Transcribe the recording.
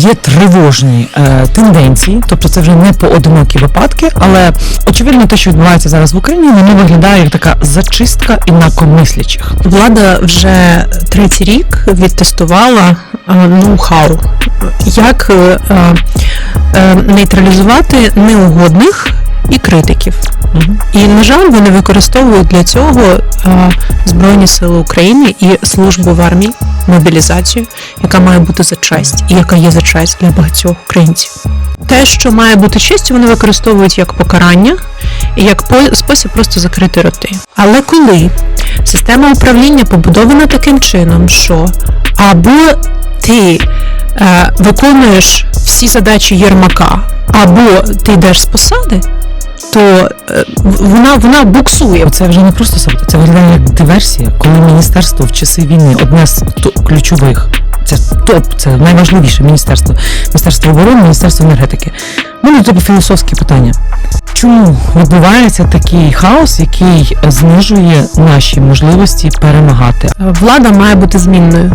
є тривожні е, тенденції, тобто це вже не поодинокі випадки, але очевидно, те, що відбувається зараз в Україні, воно виглядає як така зачистка інакомислячих. Влада вже третій рік відтестувала е, ноу-хау, як е, е, нейтралізувати неугодних і критиків. І, на жаль, вони використовують для цього е, Збройні Сили України і службу в армії, мобілізацію, яка має бути за честь, і яка є за честь для багатьох українців. Те, що має бути честю, вони використовують як покарання і як спосіб просто закрити роти. Але коли система управління побудована таким чином, що або ти е, виконуєш всі задачі Єрмака, або ти йдеш з посади, то е, вона, вона буксує. Це вже не просто саботаж, це виглядає як диверсія, коли міністерство в часи війни одне з ключових. Це топ, це найважливіше міністерство. Міністерство оборони, Міністерство енергетики. У мене тобі філософське питання. Чому відбувається такий хаос, який знижує наші можливості перемагати? Влада має бути змінною.